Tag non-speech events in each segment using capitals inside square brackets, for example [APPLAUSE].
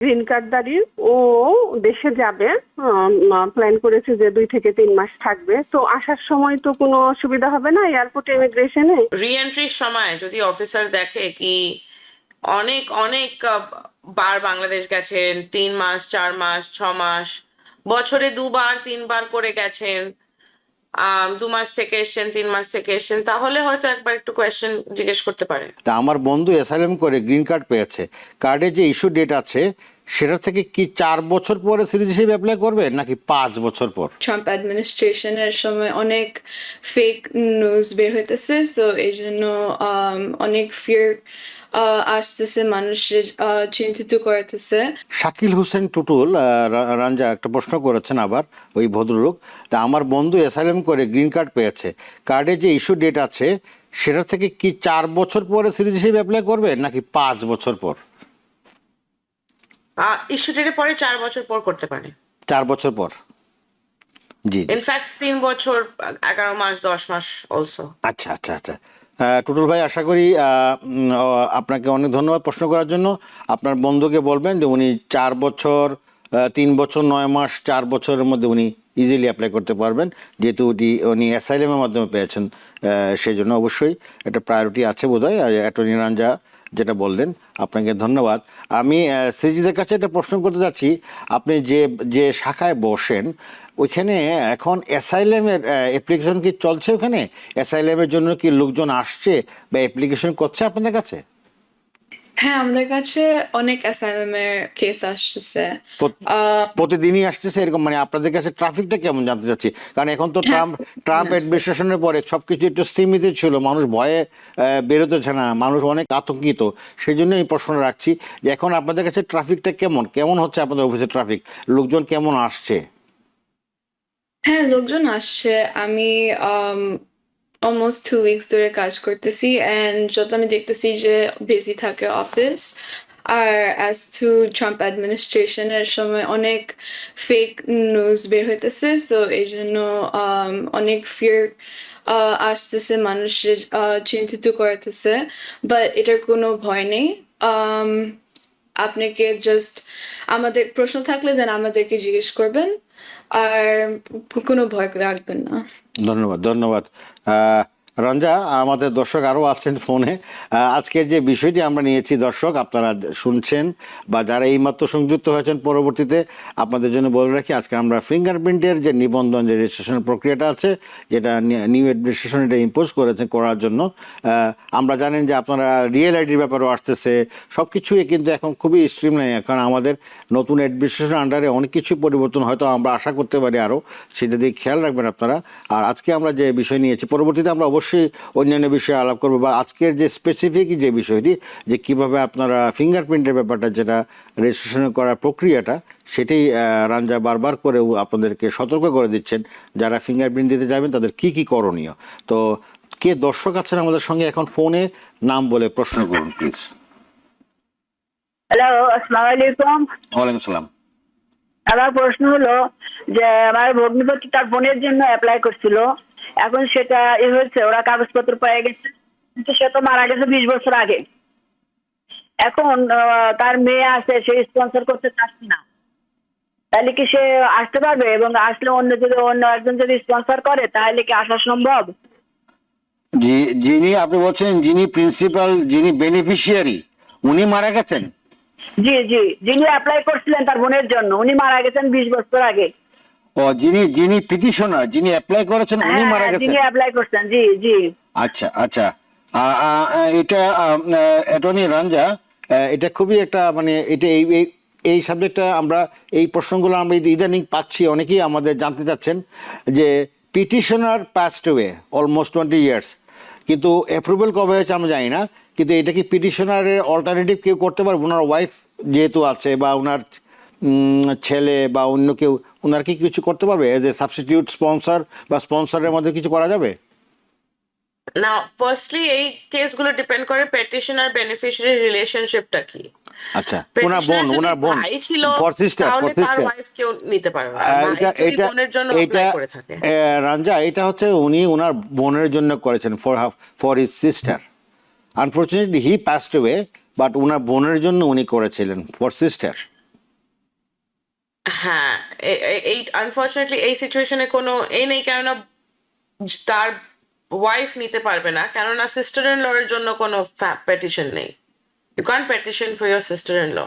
Green কার্ডদারি ও দেশে যাবে প্ল্যান করেছে যে দুই থেকে তিন মাস থাকবে। তো আসার সময় তো কোনো অসুবিধা হবে না এয়ারপোর্টে ইমিগ্রেশনে রিএন্ট্রির সময় যদি অফিসার দেখে কি অনেক অনেক বার বাংলাদেশ গেছেন তিন মাস চার মাস ছ মাস বছরে দুবার তিনবার করে গেছেন দু মাস থেকে এসছেন তিন মাস থেকে এসছেন তাহলে হয়তো একবার একটু কোয়েশ্চেন জিজ্ঞেস করতে পারে। তা আমার বন্ধু এসআইএম করে গ্রিন কার্ড পেয়েছে। কার্ডে যে ইস্যু ডেট আছে সেটা থেকে কি চার বছর পরে সিটিজেনশিপ অ্যাপ্লাই করবে নাকি পাঁচ বছর পর? ট্রাম্প অ্যাডমিনিস্ট্রেশনের সময় অনেক ফেক নিউজ বের হইতেছে সো এই জন্য um, অনেক ফিয়ার আসতেছে মানুষের চিন্তিত করতেছে। শাকিল হোসেন টুটুল রাঞ্জা একটা প্রশ্ন করেছেন আবার ওই ভদ্রলোক তা আমার বন্ধু এসআইএম করে গ্রিন কার্ড পেয়েছে কার্ডে যে ইস্যু ডেট আছে সেটা থেকে কি চার বছর পরে সিটিজেনশিপ অ্যাপ্লাই করবে নাকি পাঁচ বছর পর? ইস্যু ডেটে পরে চার বছর পর করতে পারে। চার বছর পর? জি। ইনফ্যাক্ট তিন বছর এগারো মাস দশ মাস অলসো আচ্ছা আচ্ছা আচ্ছা। টুটুল ভাই আশা করি আপনাকে অনেক ধন্যবাদ প্রশ্ন করার জন্য। আপনার বন্ধুকে বলবেন যে উনি চার বছর তিন বছর নয় মাস চার বছরের মধ্যে উনি ইজিলি অ্যাপ্লাই করতে পারবেন। যেহেতু উনি উনি অ্যাসাইলেমের মাধ্যমে পেয়েছেন সেই জন্য অবশ্যই একটা প্রায়োরিটি আছে বোধহয় অ্যাটর্নি রাঞ্জা যেটা বললেন আপনাকে ধন্যবাদ। আমি আহ, সৃজিতের কাছে একটা প্রশ্ন করতে যাচ্ছি। আপনি যে যে শাখায় বসেন ওইখানে এখন অ্যাসাইলেমের অ্যাপ্লিকেশন কি চলছে ওখানে? অ্যাসাইলেমের জন্য কি লোকজন আসছে বা অ্যাপ্লিকেশন করছে আপনাদের কাছে? হ্যাঁ আমাদের কাছে অনেক অ্যাসাইলামের কেস আসতেছে প্রত- আহ, প্রতিদিনই আসতেছে এরকম মানে আপনাদের কাছে ট্রাফিকটা কেমন জানতে চাচ্ছি? কারণ এখন তো ট্রাম্প ট্রাম্প অ্যাডমিনিস্ট্রেশনের পরে সবকিছু একটু স্থিমিত ছিল মানুষ ভয়ে আহ, বেরোতেছে না মানুষ অনেক আতঙ্কিত। সেই জন্য এই প্রশ্নটা রাখছি যে এখন আপনাদের কাছে ট্রাফিকটা কেমন? কেমন হচ্ছে আপনাদের অফিসে ট্রাফিক লোকজন কেমন আসছে? হ্যাঁ লোকজন আসছে। আমি অলমোস্ট টু উইকস ধরে কাজ করতেছি অ্যান্ড যত আমি দেখতেছি যে বিজি থাকে অফিস আর অ্যাজ টু ট্রাম্প অ্যাডমিনিস্ট্রেশনের সময় অনেক ফেক নিউজ বের হইতেছে সো এই জন্য um, অনেক ফিয়ার আসতেছে মানুষের চিন্তিত করতেছে বাট এটার কোনো ভয় নেই। Um, আপনাকে জাস্ট আমাদের প্রশ্ন থাকলে দেন আমাদেরকে জিজ্ঞেস করবেন। আর কোনো ভয় রাখবেন না। ধন্যবাদ ধন্যবাদ। আহ, রঞ্জা, আমাদের দর্শক আরও আছেন ফোনে। আজকের যে বিষয়টি আমরা নিয়েছি, দর্শক, আপনারা শুনছেন বা যারা এইমাত্র সংযুক্ত হয়েছেন পরবর্তীতে, আপনাদের জন্য বলে রাখি, আজকে আমরা ফিঙ্গারপ্রিন্টের যে নিবন্ধন, যে রেজিস্ট্রেশন প্রক্রিয়াটা আছে, যেটা নিউ অ্যাডমিনিস্ট্রেশন এটা ইম্পোজ করেছেন করার জন্য আমরা জানেন যে আপনারা রিয়েল আইডির ব্যাপারেও আসতেছে সব কিছুই কিন্তু এখন খুবই স্ট্রিম নাই এখন আমাদের নতুন অ্যাডমিনিস্ট্রেশন আন্ডারে অনেক কিছু পরিবর্তন হয়তো আমরা আশা করতে পারি আরও, সেটা দিয়ে খেয়াল রাখবেন আপনারা। আর আজকে আমরা যে বিষয় নিয়েছি, পরবর্তীতে আমরা অবশ্যই অন্যান্য বিষয়ে আলাপ করব বা আজকের যে স্পেসিফিক যে বিষয়টি যে কীভাবে আপনারা ফিঙ্গারপ্রিন্টের ব্যাপারটা যেটা রেজিস্ট্রেশন করার প্রক্রিয়াটা সেটাই রাঞ্জা বারবার করেও আপনাদেরকে সতর্ক করে দিচ্ছেন। যারা ফিঙ্গারপ্রিন্ট দিতে যাবেন তাদের কি কি করণীয়? তো কে দর্শক আছেন আমাদের সঙ্গে এখন ফোনে নাম বলে প্রশ্ন করুন প্লিজ হ্যালো আসসালামু আলাইকুম ওয়ালাইকুম সালাম। আমার প্রশ্ন হলো যে আমার ভগ্নিপতি তার বোনের জন্য অ্যাপ্লাই করছিল। এখন সেটা এ হয়েছে ওরা কাগজপত্র পেয়ে গেছে কিন্তু সে তো মারা গেছে বিশ বছর আগে। এখন তার মেয়ে আছে সে স্পন্সর করতে চাচ্ছে না। তাহলে কি সে আসতে পারবে? এবং আসলে অন্য যদি অন্য একজন যদি স্পন্সর করে তাহলে কি আসা সম্ভব? জি- যিনি আপনি বলছেন যিনি প্রিন্সিপাল যিনি বেনিফিশিয়ারি উনি মারা গেছেন? জি জি যিনি অ্যাপ্লাই করছিলেন তার বোনের জন্য উনি মারা গেছেন বিশ বছর আগে। ও যিনি যিনি পিটিশনার যিনি অ্যাপ্লাই করেছেন উনি মারা হ্যাঁ, গেছেন? যিনি অ্যাপ্লাই করছেন জি জি। আচ্ছা আচ্ছা। এটা অ্যাটর্নি রাঞ্জা এটা খুবই একটা মানে এটা এই এই- সাবজেক্টটা আমরা এই প্রশ্নগুলো আমরা ইদানিং পাচ্ছি অনেকেই আমাদের জানতে চাচ্ছেন যে petitioner passed away almost twenty years কিন্তু অ্যাপ্রুভাল কবে হয়েছে আমরা জানি না কিন্তু এটা কি পিটিশনারের অল্টারনেটিভ কেউ করতে পারবে? ওনার ওয়াইফ যেহেতু আছে বা ওনার ছেলে বা অন্য কেউ ওনার কি কিছু করতে পারবে? এজ এ সাবস্টিটিউট স্পন্সর বা স্পন্সরের মধ্যে কিছু করা যাবে? না ফার্স্টলি এই কেসগুলো ডিপেন্ড করে পেটিশনার বেনিফিশিয়ারি রিলেশনশিপটা কি। আচ্ছা ওনার বোন ওনার বোন। ভাই ছিল for sister for sister wife কেউ নিতে পারবে এটা এটা বোনের জন্য এটা করে থাকে। রাঞ্জা এটা হচ্ছে উনি ওনার বোনের জন্য করেছেন for for his sister unfortunately he passed away but ওনার বোনের জন্য উনি করেছিলেন ফর সিস্টার হ্যাঁ এ- এ- এই আনফর্চুনেটলি এই সিচুয়েশনে কোনো এ নেই, কেননা তার ওয়াইফ নিতে পারবে না, কেননা সিস্টার ইন ল এর জন্য কোনো পেটিশন নেই। You can petition for your sister in law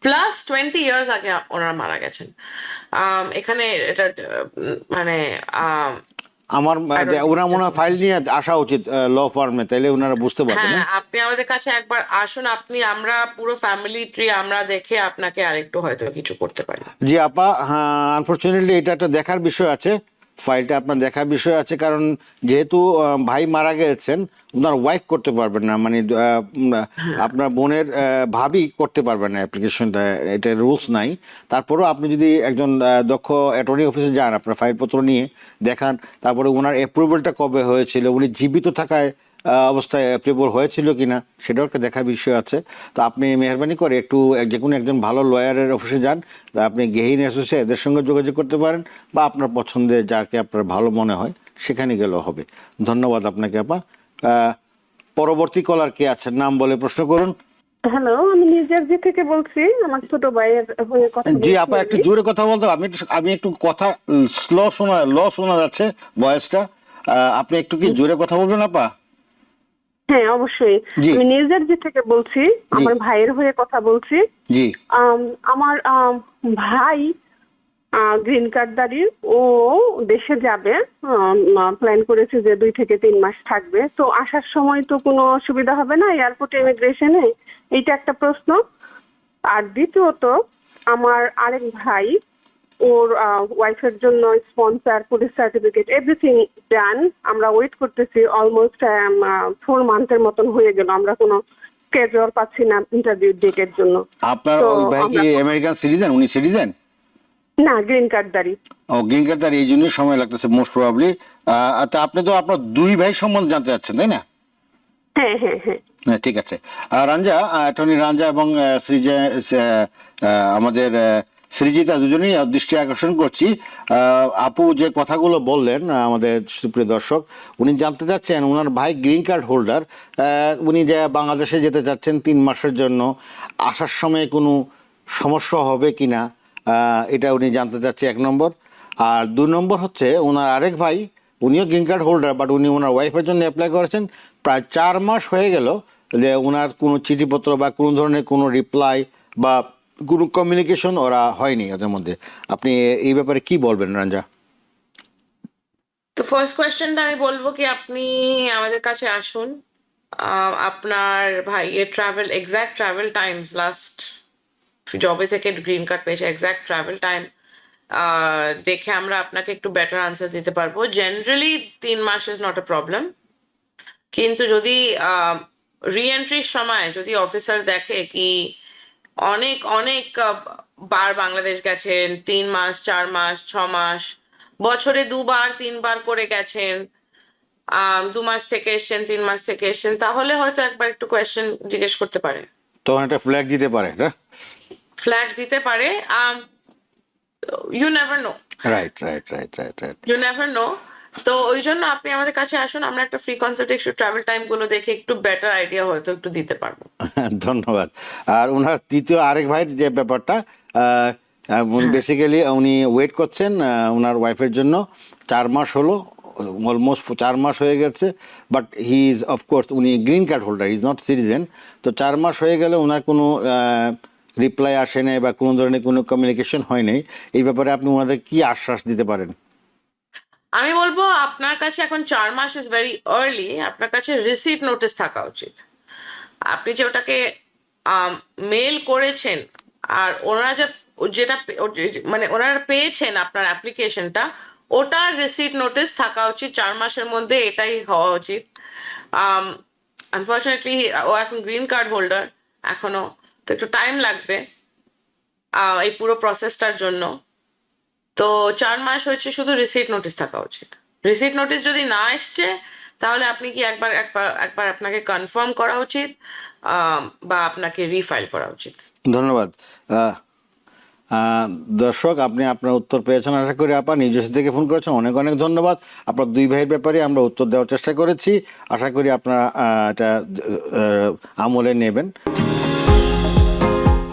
plus twenty years আগে ওনারা মারা গেছেন। এখানে এটা মানে আমার ওনার মনে হয় ফাইল নিয়ে আসা উচিত ল ফার্মে তাইলে ওনারা বুঝতে পারবেন হ্যাঁ আপনি আমাদের কাছে একবার আসুন আপনি আমরা পুরো ফ্যামিলি ট্রি আমরা দেখে আপনাকে আরেকটু হয়তো কিছু করতে পারি। জি আপা হ্যাঁ আনফরচুনেটলি এটা একটা দেখার বিষয় আছে। ফাইলটা আপনার দেখার বিষয় আছে কারণ যেহেতু ভাই মারা গেছেন ওনার ওয়াইফ করতে পারবেন না মানে আপনার বোনের ভাবি করতে পারবেন না অ্যাপ্লিকেশনটা এটা রুলস নাই। তারপরেও আপনি যদি একজন দক্ষ অ্যাটর্নি অফিসে যান আপনার ফাইলপত্র নিয়ে দেখান তারপরে ওনার অ্যাপ্রুভেলটা কবে হয়েছিল উনি জীবিত থাকায় অবস্থায় অ্যাপ্রুভাল হয়েছিল কিনা সেটাও একটা দেখার বিষয় আছে। তো আপনি মেহরবানি করে একটু এক- যে কোনো একজন ভালো লয়ারের অফিসে যান আপনি গেহিন অ্যাসোসিয়েট এদের সঙ্গে যোগাযোগ করতে পারেন বা আপনার পছন্দের যাকে আপনার ভালো মনে হয় সেখানে গেলেও হবে। ধন্যবাদ আপনাকে আপা। পরবর্তী কলার কে আছেন? নাম বলে প্রশ্ন করুন। হ্যালো আমি নিউ জার্সি থেকে বলছি আমার ছোট ভাইয়ের হয়ে কথা জি আপা একটু জোরে কথা বলতে আমি একটু আমি একটু কথা স্লো শোনা ল শোনা যাচ্ছে ভয়েসটা আপনি একটু কি জোরে কথা বলবেন আপা? হ্যাঁ অবশ্যই। আমি নিউ জার্সি থেকে বলছি আমার ভাইয়ের হয়ে কথা বলছি। জি। আমার আম, ভাই গ্রিন কার্ডদারি ও দেশে যাবে। প্ল্যান করেছে যে দুই থেকে তিন মাস থাকবে। তো আসার সময় তো কোনো অসুবিধা হবে না এয়ারপোর্ট ইমিগ্রেশনে এইটা একটা প্রশ্ন। আর দ্বিতীয়ত আমার আরেক ভাই ওর ওয়াইফের জন্য sponsor police certificate everything done আমরা ওয়েট করতেছি অলমোস্ট ফোর মান্থের মতন হয়ে গেল। আমরা কোনো স্কেজুয়াল পাচ্ছি না ইন্টারভিউ ডেটের জন্য। আপনার ওই ভাই কি আমেরিকান সিটিজেন উনি সিটিজেন না গ্রিন কার্ডদারি ও গ্রিন কার্ড তার এই জন্যই সময় লাগতেছে মোস্ট প্রবাবলি তা আপনি তো আপনার দুই ভাই সম্বন্ধে জানতে চাচ্ছেন তাই না? হ্যাঁ হ্যাঁ হ্যাঁ। হ্যাঁ ঠিক আছে। রাঞ্জা অ্যাটর্নি রাঞ্জা এবং আহ, আমাদের সৃজিতা দুজনেই দৃষ্টি আকর্ষণ করছি। আপু যে কথাগুলো বললেন আমাদের সুপ্রিয় দর্শক, উনি জানতে চাচ্ছেন ওনার ভাই গ্রিন কার্ড হোল্ডার উনি যে বাংলাদেশে যেতে চাচ্ছেন তিন মাসের জন্য, আসার সময় কোনো সমস্যা হবে কি না এটা উনি জানতে চাচ্ছে এক নম্বর। আর দুই নম্বর হচ্ছে ওনার আরেক ভাই, উনিও গ্রিন কার্ড হোল্ডার, বাট উনি ওনার ওয়াইফের জন্য অ্যাপ্লাই করেছেন। প্রায় চার মাস হয়ে গেল যে ওনার কোনো চিঠিপত্র বা কোনো ধরনের কোনো রিপ্লাই বা কোনো কমিউনিকেশন ওরা হয়নি ওদের মধ্যে। আপনি এই ব্যাপারে কি বলবেন, রঞ্জা? তো ফার্স্ট কোয়েশ্চেনটা আমি বলব কি, আপনি আমাদের কাছে আসুন। আপনার ভাইয়ের travel exact travel times last জবে থেকে গ্রিন কার্ড পেয়েছে এক্সাক্ট ট্রাভেল টাইম দেখে আমরা আপনাকে একটু বেটার আনসার দিতে পারব। জেনারেলি তিন মাস ইজ নট এ প্রবলেম কিন্তু যদি রিএন্ট্রির সময় যদি অফিসার দেখে কি অনেক অনেক বার বাংলাদেশ গেছেন তিন মাস চার মাস ছ মাস বছরে দুবার তিনবার করে গেছেন দু মাস থেকে এসছেন তিন মাস থেকে এসছেন তাহলে হয়তো একবার একটু কোয়েশ্চেন জিজ্ঞেস করতে পারে। তখন একটা ফ্ল্যাগ দিতে পারে ফ্ল্যাগ দিতে পারে you never know right right right right right you never know তো ওই জন্য আপনি আমাদের কাছে আসুন আমরা একটা ফ্রি কনসালটেশন ট্রাভেল টাইমগুলো দেখে একটু বেটার আইডিয়া হয়তো একটু দিতে পারব। [LAUGHS] ধন্যবাদ। আর ওনার তৃতীয় আরেক ভাইয়ের যে ব্যাপারটা বেসিক্যালি উনি ওয়েট করছেন ওনার ওয়াইফের জন্য। চার মাস হলো অলমোস্ট চার মাস হয়ে গেছে but he is of course উনি green card holder is not citizen তো চার মাস হয়ে গেলে ওনার কোনো রিপ্লাই আসে নাই বা কোনো ধরনের কোনো কমিউনিকেশন হয় নাই। এই ব্যাপারে আপনি ওনাদের কী আশ্বাস দিতে পারেন? আমি বলব, আপনার কাছে এখন চার মাস ইজ ভেরি আর্লি আপনার কাছে রিসিট নোটিস থাকা উচিত। আপনি যে ওটাকে মেল করেছেন, আর ওনারা যে, যেটা মানে ওনারা পেয়েছেন আপনার অ্যাপ্লিকেশনটা ওটার রিসিট নোটিস থাকা উচিত, চার মাসের মধ্যে এটাই হওয়া উচিত। আনফর্চুনেটলি ও এখন গ্রিন কার্ড হোল্ডার এখনও, তো একটু টাইম লাগবে এই পুরো প্রসেসটার জন্য। তো চার মাস হচ্ছে শুধু রিসিট নোটিস থাকা উচিত। রিসিট নোটিস যদি না এসছে, তাহলে আপনি কি একবার একবার একবার আপনাকে কনফার্ম করা উচিত বা আপনাকে রিফাইল করা উচিত? ধন্যবাদ। দর্শক, আপনি আপনার উত্তর পেয়েছেন। আশা করি আপা নিজস্ব থেকে ফোন করেছেন। অনেক অনেক ধন্যবাদ। আপনার দুই ভাইয়ের ব্যাপারে আমরা উত্তর দেওয়ার চেষ্টা করেছি। আশা করি আপনারা এটা আমলে নেবেন।